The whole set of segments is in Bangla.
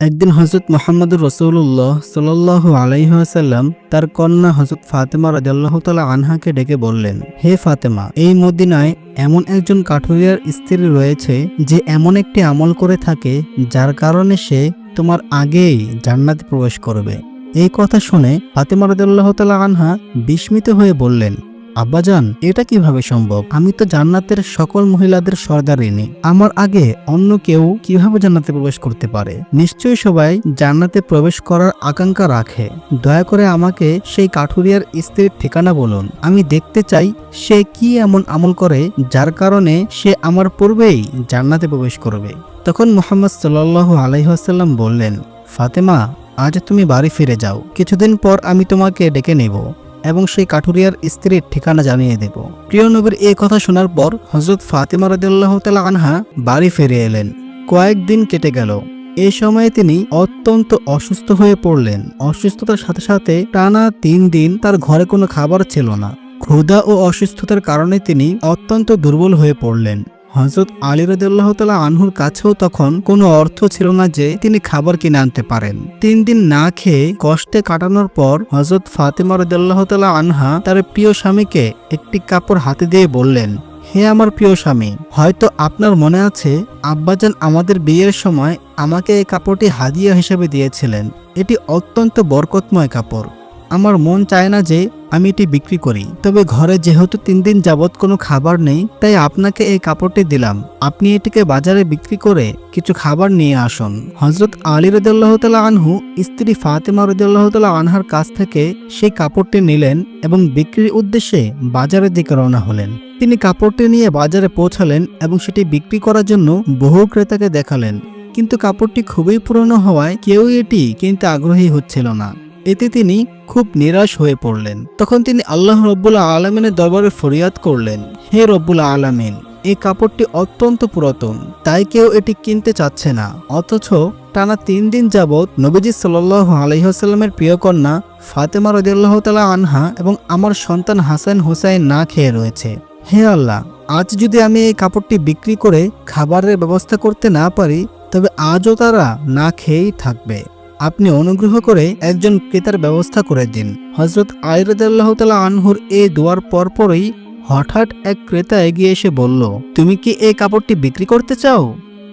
একদিন হজরত মোহাম্মদুর রসুল্লাহ সাল্লাহ আলাইহাসাল্লাম তার কন্যা হজরত ফাতেমা রাজাল্লাহ তালা আনহাকে ডেকে বললেন, হে ফাতেমা, এই মদিনায় এমন একজন কাঠুরিয়ার স্ত্রী রয়েছে যে এমন একটি আমল করে থাকে যার কারণে সে তোমার আগেই জান্নাতে প্রবেশ করবে। এই কথা শুনে ফাতেমা রাজাল্লাহ তালা আনহা বিস্মিত হয়ে বললেন আব্বাজান, এটা কীভাবে সম্ভব? আমি তো জান্নাতের সকল মহিলাদের সর্দারিনী আমার আগে অন্য কেউ কীভাবে জান্নাতে প্রবেশ করতে পারে? নিশ্চয়ই সবাই জান্নাতে প্রবেশ করার আকাঙ্ক্ষা রাখে। দয়া করে আমাকে সেই কাঠুরিয়ার স্ত্রীর ঠিকানা বলুন। আমি দেখতে চাই সে কি এমন আমল করে যার কারণে সে আমার পূর্বেই জান্নাতে প্রবেশ করবে। তখন মোহাম্মদ সাল্লাহ আলাইহাসাল্লাম বললেন, ফাতেমা, আজ তুমি বাড়ি ফিরে যাও। কিছুদিন পর আমি তোমাকে ডেকে নেব। এবং সেই কাঠুরিয়ার স্ত্রীর ঠিকানা জানিয়ে দেব। প্রিয় নবীর এই কথা শোনার পর হজরত ফাতেমা রদুল্লাহ তালা আনহা বাড়ি ফিরে এলেন। কয়েকদিন কেটে গেল। এই সময়ে তিনি অত্যন্ত অসুস্থ হয়ে পড়লেন। অসুস্থতার সাথে সাথে টানা তিন দিন তার ঘরে কোনো খাবার ছিল না। ক্ষুধা ও অসুস্থতার কারণে তিনি অত্যন্ত দুর্বল হয়ে পড়লেন। হজরত আলী রদুল্লাহ তালা আনহুর কাছেও তখন কোনো অর্থ ছিল না যে তিনি খাবার কিনে আনতে পারেন। তিন দিন না খেয়ে কষ্টে কাটানোর পর হজরত ফাতেমা রদুল্লাহ তালা আনহা তার প্রিয় স্বামীকে একটি কাপড় হাতে দিয়ে বললেন, হে আমার প্রিয় স্বামী, হয়তো আপনার মনে আছে, আব্বাজান আমাদের বিয়ের সময় আমাকে এই কাপড়টি হাদিয়া হিসেবে দিয়েছিলেন। এটি অত্যন্ত বরকতময় কাপড়। আমার মন চায় না যে আমি এটি বিক্রি করি। তবে ঘরে যেহেতু তিন দিন যাবৎ কোনো খাবার নেই, তাই আপনাকে এই কাপড়টি দিলাম। আপনি এটিকে বাজারে বিক্রি করে কিছু খাবার নিয়ে আসুন। হজরত আলী রদুল্লাহ তালা আনহু, স্ত্রী ফাতেমা রদুল্লাহ তালা আনহার কাছ থেকে সেই কাপড়টি নিলেন এবং বিক্রির উদ্দেশ্যে বাজারের দিকে রওনা হলেন। তিনি কাপড়টি নিয়ে বাজারে পৌঁছালেন এবং সেটি বিক্রি করার জন্য বহু ক্রেতাকে দেখালেন। কিন্তু কাপড়টি খুবই পুরনো হওয়ায় কেউ এটি কিনতে আগ্রহী হচ্ছিল না। এতে তিনি খুব নিরাশ হয়ে পড়লেন। তখন তিনি আল্লাহ রব্বুল্লা আলমিনের দরবারে ফরিয়াদ করলেন, হে রব্বুল্লা আলমিন, এই কাপড়টি অত্যন্ত পুরাতন, তাই কেউ এটি কিনতে চাচ্ছে না। অথচ টানা তিন দিন যাবৎ নবীজি সাল্লাহ আলহিহাস্লামের প্রিয় কন্যা ফাতেমা রদিয়াল্লাহ তালা আনহা এবং আমার সন্তান হাসান হুসাইন না খেয়ে রয়েছে। হে আল্লাহ, আজ যদি আমি এই কাপড়টি বিক্রি করে খাবারের ব্যবস্থা করতে না পারি, তবে আজও তারা না খেয়েই থাকবে। আপনি অনুগ্রহ করে একজন ক্রেতার ব্যবস্থা করে দিন। হজরত আয়রদাল্লাহ তালা আনহুর এই দোয়ার পরপরই হঠাৎ এক ক্রেতা এগিয়ে এসে বলল, তুমি কি এই কাপড়টি বিক্রি করতে চাও?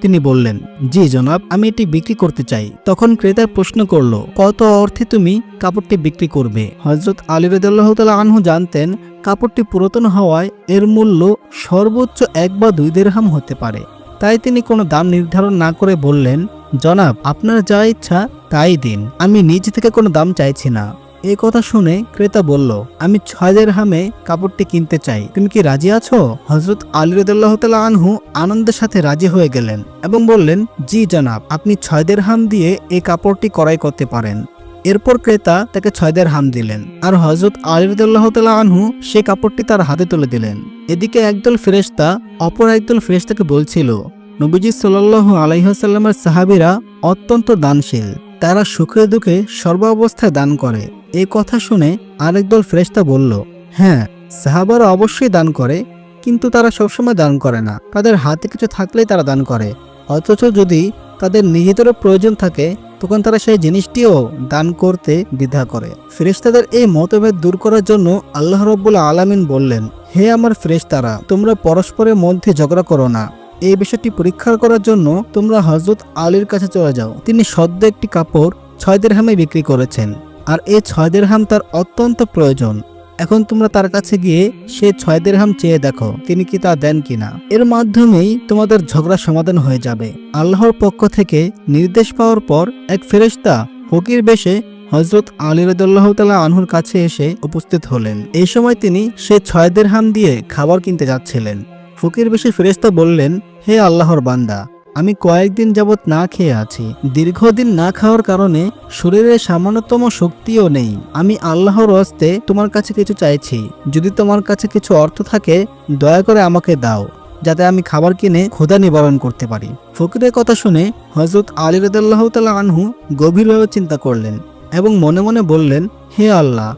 তিনি বললেন, জি জনাব, আমি এটি বিক্রি করতে চাই। তখন ক্রেতা প্রশ্ন করল, কত অর্থে তুমি কাপড়টি বিক্রি করবে? হজরত আলী রদুল্লাহ তালা আনহু জানতেন, কাপড়টি পুরাতন হওয়ায় এর মূল্য সর্বোচ্চ এক বা দুই দেড়হাম হতে পারে। তাই তিনি কোনো দাম নির্ধারণ না করে বললেন জনাব, আপনার যা ইচ্ছা তাই দিন। আমি নিজ থেকে কোনো দাম চাইছি না। এই কথা শুনে ক্রেতা বলল, আমি ছয় হামে কাপড়টি কিনতে চাই। তুমি কি রাজি আছো? হজরত আলী রদুল্লাহ আনহু আনন্দের সাথে রাজি হয়ে গেলেন এবং বললেন, জি জনাব, আপনি ছয় হাম দিয়ে এই কাপড়টি ক্রয় করতে পারেন। এরপর ক্রেতা তাকে ছয়দের হাম দিলেন। আর হজরত আলিরদুল্লাহ তালা আনহু সে কাপড়টি তার হাতে তুলে দিলেন। এদিকে একদল ফেরেশতা অপর একদল ফেরেশতাকে বলছিল নবীজি সাল্লাহ আলাইহাসাল্লামের সাহাবিরা অত্যন্ত দানশীল। তারা সুখে দুঃখে সর্বাবস্থায় দান করে। এই কথা শুনে আরেক দল ফেরেশতা বলল হ্যাঁ সাহাবারা অবশ্যই দান করে, কিন্তু তারা সবসময় দান করে না। তাদের হাতে কিছু থাকলেই তারা দান করে। অথচ যদি তাদের নিজেদেরও প্রয়োজন থাকে, তখন তারা সেই জিনিসটিও দান করতে দ্বিধা করে। ফেরেশতাদের এই মতভেদ দূর করার জন্য আল্লাহ রব্বুল আলামিন বললেন, হে আমার ফেরেশতারা, তোমরা পরস্পরের মধ্যে ঝগড়া করো না। এই বিষয়টি পরীক্ষা করার জন্য তোমরা হজরত আলীর কাছে চলে যাও। তিনি সদ্য একটি কাপড় ছয় দেড়হামে বিক্রি করেছেন, আর এই ছয় দেড়হাম তার অত্যন্ত প্রয়োজন। এখন তোমরা তার কাছে গিয়ে সে ছয় দেড়হাম চেয়ে দেখো, তিনি কি তা দেন কিনা। এর মাধ্যমেই তোমাদের ঝগড়া সমাধান হয়ে যাবে। আল্লাহর পক্ষ থেকে নির্দেশ পাওয়ার পর এক ফেরেশতা ফকির বেশে হজরত আলী রদুল্লাহ তালা আনহুর কাছে এসে উপস্থিত হলেন। এই সময় তিনি সে ছয় দেড়হাম দিয়ে খাবার কিনতে যাচ্ছিলেন। ফকির বেশি ফেরেশতা বললেন, হে আল্লাহর বান্দা, আমি কয়েকদিন যাবৎ না খেয়ে আছি। দীর্ঘদিন না খাওয়ার কারণে শরীরে সামান্যতম শক্তিও নেই। আমি আল্লাহর হস্তে তোমার কাছে কিছু চাইছি। যদি তোমার কাছে কিছু অর্থ থাকে, দয়া করে আমাকে দাও, যাতে আমি খাবার কিনে ক্ষুধা নিবারণ করতে পারি। ফকিরের কথা শুনে হজরত আলী রদুল্লাহ তালা আনহু গভীরভাবে চিন্তা করলেন এবং মনে মনে বললেন, হে আল্লাহ,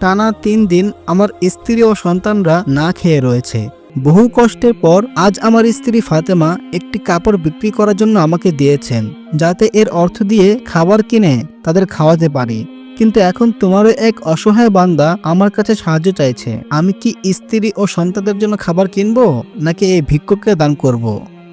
টানা তিন দিন আমার স্ত্রী ও সন্তানরা না খেয়ে রয়েছে। বহু কষ্টের পর আজ আমার স্ত্রী ফাতেমা একটি কাপড় বিক্রি করার জন্য আমাকে দিয়েছেন, যাতে এর অর্থ দিয়ে খাবার কিনে তাদের খাওয়াতে পারি কিন্তু এখন তোমারও এক অসহায় বান্দা আমার কাছে সাহায্য চাইছে আমি কি স্ত্রী ও সন্তানদের জন্য খাবার কিনবো, নাকি এই ভিক্ষুককে দান করব।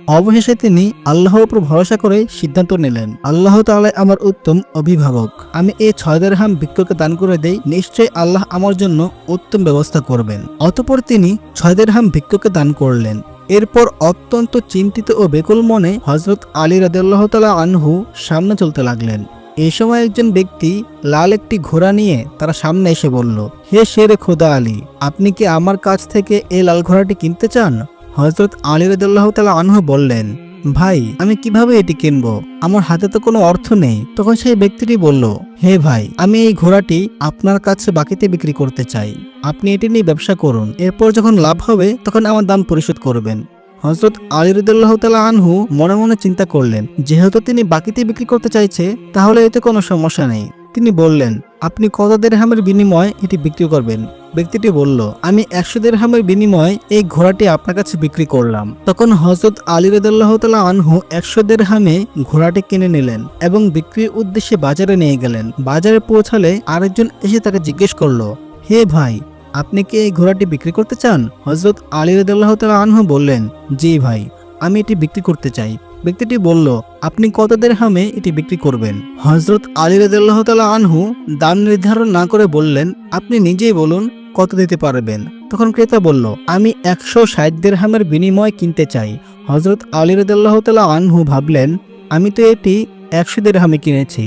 অবশেষে তিনি আল্লাহর উপর ভরসা করে সিদ্ধান্ত নিলেন। আল্লাহ তাআলাই আমার উত্তম অভিভাবক। আমি এই ছয় দেড়হাম ভিক্ষুকে দান করে দেই, নিশ্চয়ই আল্লাহ আমার জন্য উত্তম ব্যবস্থা করবেন। অতপর তিনি ছয় দেড়হাম ভিক্ষুকে দান করলেন। এরপর অত্যন্ত চিন্তিত ও বেকুল মনে হজরত আলী রাদিয়াল্লাহ তালা আনহু সামনে চলতে লাগলেন। এই সময় একজন ব্যক্তি লাল একটি ঘোড়া নিয়ে তারা সামনে এসে বলল, হে শেরে খোদা আলী, আপনি কি আমার কাছ থেকে এই লাল ঘোড়াটি কিনতে চান? হজরত আলী রাদিয়াল্লাহু তাআলা আনহু বললেন, ভাই, আমি কীভাবে এটি কিনবো? আমার হাতে তো কোনো অর্থ নেই। তখন সেই ব্যক্তিটি বলল, হে ভাই, আমি এই ঘোড়াটি আপনার কাছে বাকিতে বিক্রি করতে চাই। আপনি এটি নিয়ে ব্যবসা করুন। এরপর যখন লাভ হবে, তখন আমার দাম পরিশোধ করবেন। হজরত আলী রদুল্লাহ তালা আনহু মনে মনে চিন্তা করলেন, যেহেতু তিনি বাকিতে বিক্রি করতে চাইছে, তাহলে এতে কোনো সমস্যা নেই। তিনি বললেন, আপনি কত দেড়হামের বিনিময়ে এটি বিক্রি করবেন? ব্যক্তিটি বলল, আমি একশো দেড়হামের বিনিময়ে এই ঘোড়াটি আপনার কাছে বিক্রি করলাম। তখন হজরত আলী রদুল্লাহ তালা আনহু একশো দেড়হামে ঘোড়াটি কিনে নিলেন এবং বিক্রির উদ্দেশ্যে বাজারে নিয়ে গেলেন। বাজারে পৌঁছালে আরেকজন এসে তাকে জিজ্ঞেস করল, হে ভাই, আপনি কি এই ঘোড়াটি বিক্রি করতে চান? হজরত আলী রদুল্লাহ তালা আনহু বললেন, জি ভাই, আমি এটি বিক্রি করতে চাই। ব্যক্তিটি বলল, আপনি কত দেড়হামে এটি বিক্রি করবেন? হজরত আলী রদুল্লাহ তালা আনহু দাম নির্ধারণ না করে বললেন, আপনি নিজেই বলুন কত দিতে পারবেন? তখন ক্রেতা বলল, আমি একশো ষাট দেড়হামের বিনিময় কিনতে চাই। হজরত আলী রদুল্লাহ তালা আনহু ভাবলেন, আমি তো এটি একশো দেড়হামে কিনেছি,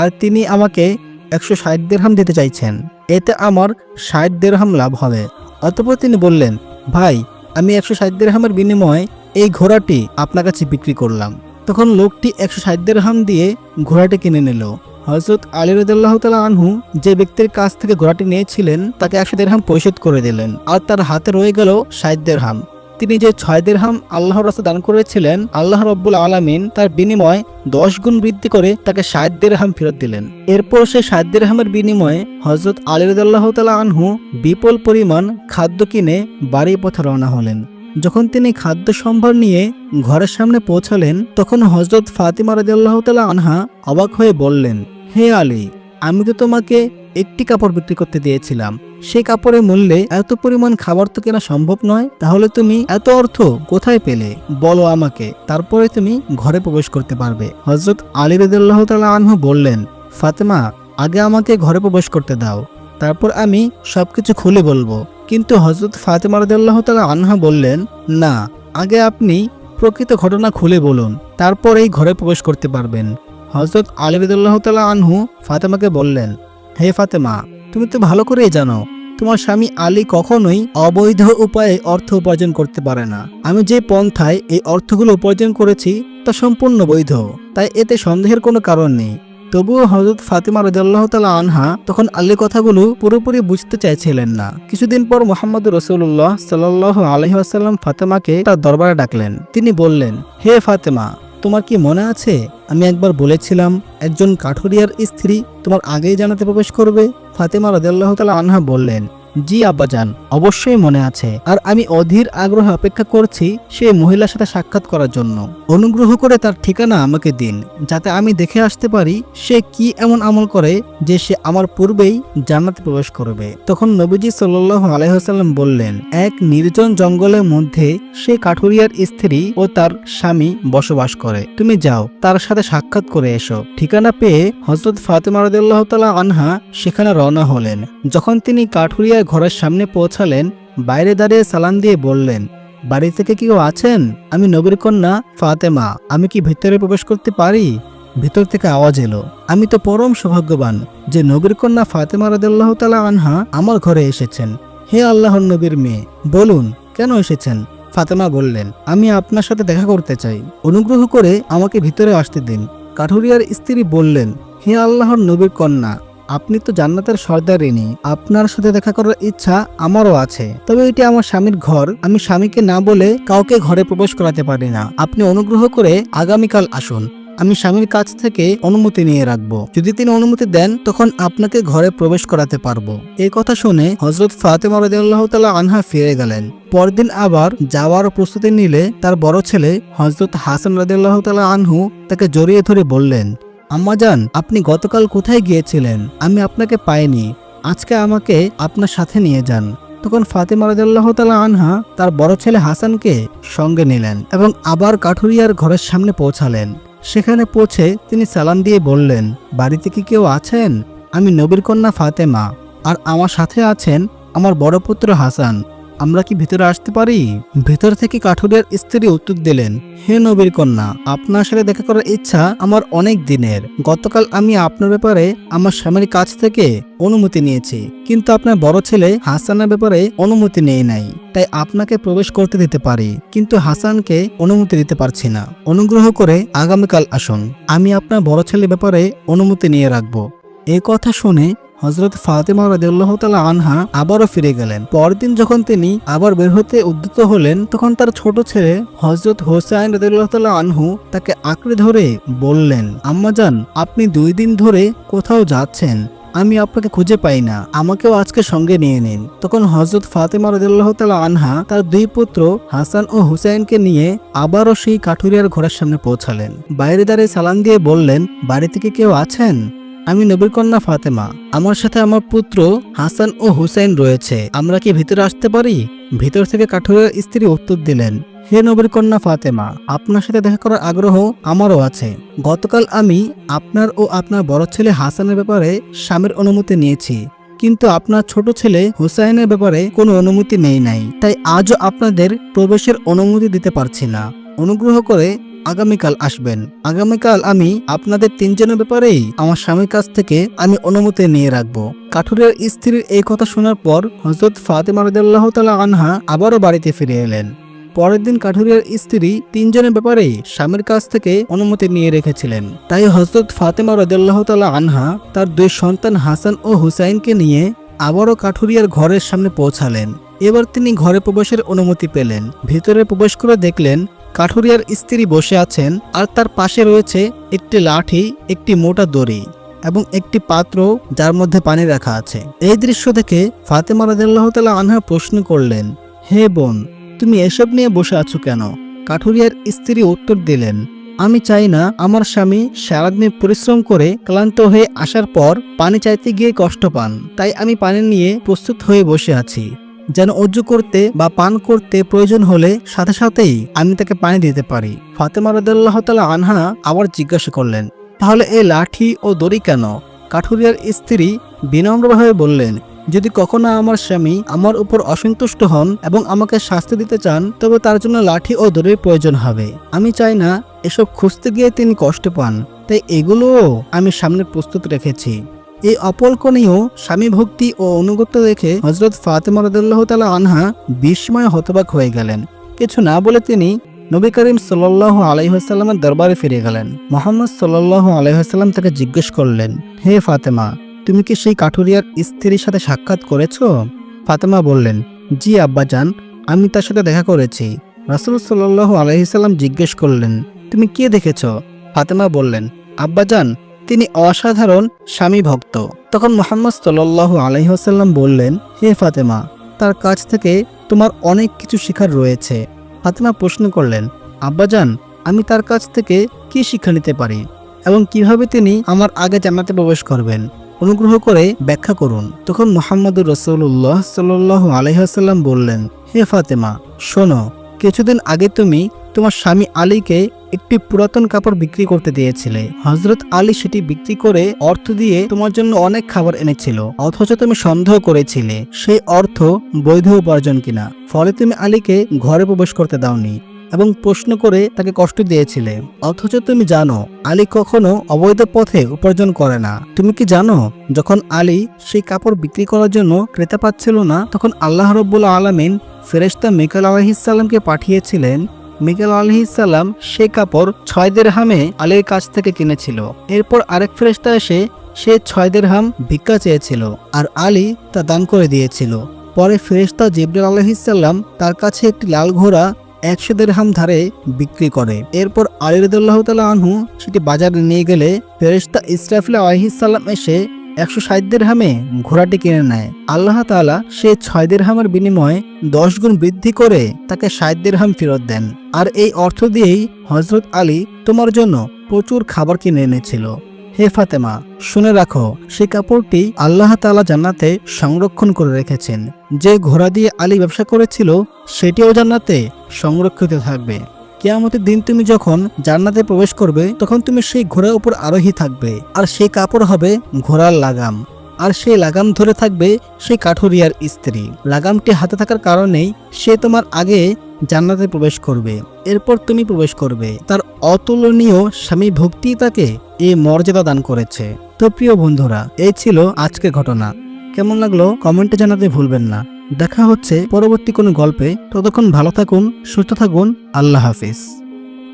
আর তিনি আমাকে একশো ষাট দেড়হাম দিতে চাইছেন। এতে আমার ষাট দেড়হাম লাভ হবে। অতপর তিনি বললেন, ভাই, আমি একশো ষাট দেড়হামের বিনিময়ে এই ঘোড়াটি আপনার কাছে বিক্রি করলাম। তখন লোকটি একশো ষাট দেড়হাম দিয়ে ঘোড়াটি কিনে নিল। হজরত আলী রদুল্লাহ তালা আনহু যে ব্যক্তির কাছ থেকে ঘোড়াটি নিয়েছিলেন, তাকে একশো দেড়হাম পরিশোধ করে দিলেন। আর তার হাতে রয়ে গেল ষাট দেড়হাম তিনি যে ছয় দেড়হাম আল্লাহর রাস্তা দান করেছিলেন, আল্লাহ রব্বুল আলমিন তার বিনিময় দশ গুণ বৃদ্ধি করে তাকে ষাট দেড়হাম ফেরত দিলেন। এরপর সে ষাট দেড়হামের বিনিময়ে হজরত আলী রদুল্লাহ তালা আনহু বিপুল পরিমাণ খাদ্য কিনে বাড়ি পথে রওনা হলেন। যখন তিনি খাদ্য সম্ভার নিয়ে ঘরের সামনে পৌঁছালেন, তখন হজরত ফাতিমা রাজিয়াল্লাহ তালা আনহা অবাক হয়ে বললেন, হে আলী, আমি তো তোমাকে একটি কাপড় বিক্রি করতে দিয়েছিলাম সেই কাপড়ের মূল্যে এত পরিমাণ খাবার তো কেনা সম্ভব নয়, তাহলে তুমি এত অর্থ কোথায় পেলে? বলো আমাকে, তারপরে তুমি ঘরে প্রবেশ করতে পারবে। হজরত আলী রদুল্লাহ তালা আনহু বললেন, ফাতেমা, আগে আমাকে ঘরে প্রবেশ করতে দাও, তারপর আমি সবকিছু খুলে বলব। কিন্তু হজরত ফাতেমা রদুল্লাহ তালা আনহা বললেন, না, আগে আপনি প্রকৃত ঘটনা খুলে বলুন, তারপর এই ঘরে প্রবেশ করতে পারবেন। হজরত আলী রদুল্লাহ তালা আনহু ফাতেমাকে বললেন, হে ফাতেমা, তুমি তো ভালো করেই জানো, তোমার স্বামী আলী কখনোই অবৈধ উপায়ে অর্থ উপার্জন করতে পারে না। আমি যে পন্থায় এই অর্থগুলো উপার্জন করেছি, তা সম্পূর্ণ বৈধ, তাই এতে সন্দেহের কোনো কারণ নেই। তবুও হজরত ফাতিমা রাজাল্লাহ তালা আনহা তখন আলীর কথাগুলো পুরোপুরি বুঝতে চাইছিলেন না। কিছুদিন পর মোহাম্মদ রসুল্লাহ সাল্লাহ আলহিহাসাল্লাম ফাতেমাকে তার দরবারে ডাকলেন। তিনি বললেন, হে ফাতেমা, তোমার কি মনে আছে? আমি একবার বলেছিলাম, একজন কাঠুরিয়ার স্ত্রী তোমার আগেই জানাতে প্রবেশ করবে। ফাতেমা রাজাল্লাহ তালা আনহা বললেন জি আব্বাজান, অবশ্যই মনে আছে। আর আমি অধীর আগ্রহে অপেক্ষা করছি সেই মহিলার সাথে সাক্ষাৎ করার জন্য। অনুগ্রহ করে তার ঠিকানা আমাকে দিন, যাতে আমি দেখে আসতে পারি সে কি এমন আমল করে যে সে আমার পূর্বেই জান্নাতে প্রবেশ করবে। তখন নবীজি সাল্লাহ আলহাম বললেন, এক নির্জন জঙ্গলের মধ্যে সে কাঠুরিয়ার স্ত্রী ও তার স্বামী বসবাস করে। তুমি যাও, তার সাথে সাক্ষাৎ করে এসো। ঠিকানা পেয়ে হজরত ফাতেমা রদুল্লাহ তালা আনহা সেখানে রওনা হলেন। যখন তিনি কাঠুরিয়ার ঘরের সামনে পৌঁছালেন, বাইরে দাঁড়িয়ে সালাম দিয়ে বললেন, বাড়ি থেকে কেউ আছেন? আমি নবীর কন্যা, ফাতেমা। আমি কি ভিতরে প্রবেশ করতে পারি? ভিতর থেকে আওয়াজ এলো, আমি তো পরম সৌভাগ্যবান যে নবীর কন্যা ফাতেমা রাদিল্লাহ তালা আনহা আমার ঘরে এসেছেন। হে আল্লাহর নবীর মেয়ে, বলুন, কেন এসেছেন? ফাতেমা বললেন, আমি আপনার সাথে দেখা করতে চাই। অনুগ্রহ করে আমাকে ভিতরে আসতে দিন। কাঠুরিয়ার স্ত্রী বললেন, হে আল্লাহর নবীর কন্যা আপনি তো জান্নাতের সর্দার সর্দারিনী আপনার সাথে দেখা করার ইচ্ছা আমারও আছে। তবে এটি আমার স্বামীর ঘর। আমি স্বামীকে না বলে কাউকে ঘরে প্রবেশ করাতে পারি না। আপনি অনুগ্রহ করে আগামীকাল আসুন। আমি স্বামীর কাছ থেকে অনুমতি নিয়ে রাখব। যদি তিনি অনুমতি দেন, তখন আপনাকে ঘরে প্রবেশ করাতে পারব। এই কথা শুনে হজরত ফাতেমা রাদিয়াল্লাহু তাআলা আনহা ফিরে গেলেন। পরদিন আবার যাওয়ার প্রস্তুতি নিলে তার বড় ছেলে হজরত হাসান রাদিয়াল্লাহু তাআলা আনহু তাকে জড়িয়ে ধরে বললেন আম্মাজান আপনি গতকাল কোথায় গিয়েছিলেন? আমি আপনাকে পাইনি। আজকে আমাকে আপনার সাথে নিয়ে যান। তখন ফাতেমা রাজাল্লাহ তালা আনহা তার বড় ছেলে হাসানকে সঙ্গে নিলেন এবং আবার কাঠুরিয়ার ঘরের সামনে পৌঁছালেন। সেখানে পৌঁছে তিনি সালাম দিয়ে বললেন, বাড়িতে কি কেউ আছেন? আমি নবীর কন্যা ফাতেমা। আর আমার সাথে আছেন আমার বড় পুত্র হাসান। আমরা কি ভিতরে আসতে পারি? ভেতর থেকে কাঠুরিয়ার স্ত্রী উত্তর দিলেন, হে নবীর কন্যা, আপনার সাথে দেখা করার ইচ্ছা আমার অনেক দিনের। গতকাল আমি আপনার ব্যাপারে আমার স্বামীর কাছ থেকে অনুমতি নিয়েছি, কিন্তু আপনার বড় ছেলে হাসানের ব্যাপারে অনুমতি নেই নাই, তাই আপনাকে প্রবেশ করতে দিতে পারি, কিন্তু হাসানকে অনুমতি দিতে পারছি না। অনুগ্রহ করে আগামীকাল আসুন, আমি আপনার বড় ছেলের ব্যাপারে অনুমতি নিয়ে রাখব। এই কথা শুনে হজরত ফাতেমা রাদিয়াল্লাহু তাআলা আনহা আবারও ফিরে গেলেন। পরদিন যখন তিনি আবার বের হতে উদ্যত হলেন, তখন তার ছোট ছেলে হজরত হোসাইন রাদিয়াল্লাহু তাআলা আনহু তাকে আঁকড়ে ধরে বললেন আম্মাজান আপনি দুই দিন ধরে কোথাও যাচ্ছেন? আমি আপনাকে খুঁজে পাই না। আমাকেও আজকে সঙ্গে নিয়ে নিন। তখন হজরত ফাতেমা রাদিয়াল্লাহু তাআলা আনহা তার দুই পুত্র হাসান ও হুসাইনকে নিয়ে আবারও সেই কাঠুরিয়ার ঘোড়ার সামনে পৌঁছালেন। বাইরে দাঁড়িয়ে সালাম দিয়ে বললেন, বাড়ি থেকে কেউ আছেন? আমি নবীর কন্যা ফাতেমা। আমার সাথে আমার পুত্র হাসান ও হুসাইন রয়েছে। আমরা কি ভিতরে আসতে পারি? ভিতর থেকে কাঠুরের স্ত্রী উত্তর দিলেন, হে নবীর কন্যা ফাতেমা, আপনার সাথে দেখা করার আগ্রহ আমারও আছে। গতকাল আমি আপনার ও আপনার বড় ছেলে হাসানের ব্যাপারে স্বামীর অনুমতি নিয়েছি। কিন্তু আপনার ছোট ছেলে হুসাইনের ব্যাপারে কোনো অনুমতি নেই নাই। তাই আজও আপনাদের প্রবেশের অনুমতি দিতে পারছি না। অনুগ্রহ করে আগামীকাল আসবেন। আগামীকাল আমি আপনাদের তিনজনের ব্যাপারেই আমার স্বামীর কাছ থেকে আমি অনুমতি নিয়ে রাখব। কাঠুরের স্ত্রীর এই কথা শোনার পর হজরত ফাতেমা রাদিয়াল্লাহু তাআলা আনহা আবারও বাড়িতে ফিরে এলেন। পরের দিন কাঠুরিয়ার স্ত্রী তিনজনের ব্যাপারেই স্বামীর কাছ থেকে অনুমতি নিয়ে রেখেছিলেন। তাই হজরত ফাতেমা রাদিয়াল্লাহু তাআলা আনহা তার দুই সন্তান হাসান ও হুসাইনকে নিয়ে আবারও কাঠুরিয়ার ঘরের সামনে পৌঁছালেন। এবার তিনি ঘরে প্রবেশের অনুমতি পেলেন। ভিতরে প্রবেশ করে দেখলেন কাঠুরিয়ার স্ত্রী বসে আছেন আর তার পাশে রয়েছে একটি লাঠি, একটি মোটা দড়ি এবং একটি পাত্র যার মধ্যে পানি রাখা আছে। এই দৃশ্য দেখে ফাতেমা রাদিয়াল্লাহ তাআলা আনহা প্রশ্ন করলেন, হে বোন, তুমি এসব নিয়ে বসে আছো কেন? কাঠুরিয়ার স্ত্রী উত্তর দিলেন, আমি চাই না আমার স্বামী সারাদিন পরিশ্রম করে ক্লান্ত হয়ে আসার পর পানি চাইতে গিয়ে কষ্ট পান। তাই আমি পানি নিয়ে প্রস্তুত হয়ে বসে আছি। যেন অজু করতে বা পান করতে প্রয়োজন হলে সাথে সাথেই আমি তাকে পানি দিতে পারি। ফাতেমা রদাল্লাহ তালা আনহা আবার জিজ্ঞাসা করলেন, তাহলে এই লাঠি ও দড়ি কেন? কাঠুরিয়ার স্ত্রী বিনম্রভাবে বললেন, যদি কখনো আমার স্বামী আমার উপর অসন্তুষ্ট হন এবং আমাকে শাস্তি দিতে চান, তবে তার জন্য লাঠি ও দড়ির প্রয়োজন হবে। আমি চাই না এসব খুঁজতে গিয়ে তিনি কষ্ট পান। তাই এগুলোও আমি সামনে প্রস্তুত রেখেছি। এই অপলকনীয় স্বামী ভক্তি ও অনুগত্য দেখে হজরত ফাতেমা রদুল্লাহ তালা আনহা বিস্ময় হতবাক হয়ে গেলেন। কিছু না বলে তিনি নবী করিম সাল্লাহ আলাইহাল্লামের দরবারে ফিরে গেলেন। মোহাম্মদ সাল্লাহ আলাইহাল্লাম তাকে জিজ্ঞেস করলেন, হে ফাতেমা, তুমি কি সেই কাঠুরিয়ার স্ত্রীর সাথে সাক্ষাৎ করেছ? ফাতেমা বললেন, জি আব্বাজান আমি তার সাথে দেখা করেছি। রাসুল সাল্লাহ আলহিসাল্লাম জিজ্ঞেস করলেন, তুমি কে দেখেছ? ফাতেমা বললেন আব্বাজান তিনি অসাধারণ স্বামী ভক্ত তখন মোহাম্মদ সাল্লাহ আলহিহাসাল্লাম বললেন, হে ফাতেমা, তার কাছ থেকে তোমার অনেক কিছু শেখার রয়েছে। ফাতেমা প্রশ্ন করলেন, আব্বাজান, আমি তার কাছ থেকে কি শিক্ষা নিতে পারি এবং কীভাবে তিনি আমার আগে জান্নাতে প্রবেশ করবেন? অনুগ্রহ করে ব্যাখ্যা করুন। তখন মোহাম্মদুর রসৌল্লাহ সাল্লাহ আলহাসাল্লাম বললেন, হে ফাতেমা, শোনো, কিছুদিন আগে তুমি তোমার স্বামী আলীকে একটি পুরাতন কাপড় বিক্রি করতে দিয়েছিলে। হজরত আলী সেটি বিক্রি করে অর্থ দিয়ে তোমার জন্য অনেক খাবার এনেছিল। অথচ তুমি সন্দেহ করেছিলে, সেই অর্থ বৈধ উপার্জন কিনা। ফলে তুমি আলীকে ঘরে প্রবেশ করতে দাওনি এবং প্রশ্ন করে তাকে কষ্ট দিয়েছিলে। অথচ তুমি জানো, আলী কখনো অবৈধ পথে উপার্জন করে না। তুমি কি জানো, যখন আলী সেই কাপড় বিক্রি করার জন্য ক্রেতা পাচ্ছিল না, তখন আল্লাহ রব্বুল আলমিন ফেরেস্তা মিকাল আলহিসাল্লামকে পাঠিয়েছিলেন মিকাল আলহিসাল্লাম সে কাপড় ছয় হামে আলীর কাছ থেকে কিনেছিল। এরপর আরেক ফেরেস্তা এসে সে ছয় হাম ভিক্ষা চেয়েছিল আর আলী তা দান করে দিয়েছিল। পরে ফেরেস্তা জিব্রাল আলহিসাল্লাম তার কাছে একটি লাল ঘোড়া একশো দেড়হাম ধারে বিক্রি করে। এরপর আলী রদুল্লাহ তালা আনহু সেটি বাজারে নিয়ে গেলে ফেরেস্তা ইসরাফিল আলহিসাল্লাম এসে একশো ষাট দেড়হামে ঘোড়াটি কিনে নেয়। আল্লাহ তাআলা সে ছয় দেড়হামের বিনিময়ে দশ গুণ বৃদ্ধি করে তাকে ষাট দেড়হাম ফেরত দেন। আর এই অর্থ দিয়েই হজরত আলী তোমার জন্য প্রচুর খাবার কিনে এনেছিল। হে ফাতেমা, শুনে রাখো সেই কাপড়টি আল্লাহ তাআলা জান্নাতে সংরক্ষণ করে রেখেছেন। যে ঘোড়া দিয়ে আলী ব্যবসা করেছিল, সেটিও জান্নাতে সংরক্ষিত থাকবে। কেয়ামতের দিন তুমি যখন জান্নাতে প্রবেশ করবে, তখন তুমি সেই ঘোড়ার উপর আরোহী থাকবে, আর সেই কাপড় হবে ঘোড়ার লাগাম। আর সেই লাগাম ধরে থাকবে সেই কাঠুরিয়ার স্ত্রী। লাগামটি হাতে থাকার কারণেই সে তোমার আগে জান্নাতে প্রবেশ করবে। এরপর তুমি প্রবেশ করবে। তার অতুলনীয় স্বামী ভক্তি তাকে এই মর্যাদা দান করেছে। তো প্রিয় বন্ধুরা, এই ছিল আজকের ঘটনা। কেমন লাগল? কমেন্টে জানাতে ভুলবেন না। দেখা হচ্ছে পরবর্তী কোনো গল্পে। ততক্ষণ ভালো থাকুন সুস্থ থাকুন। আল্লাহ হাফিজ।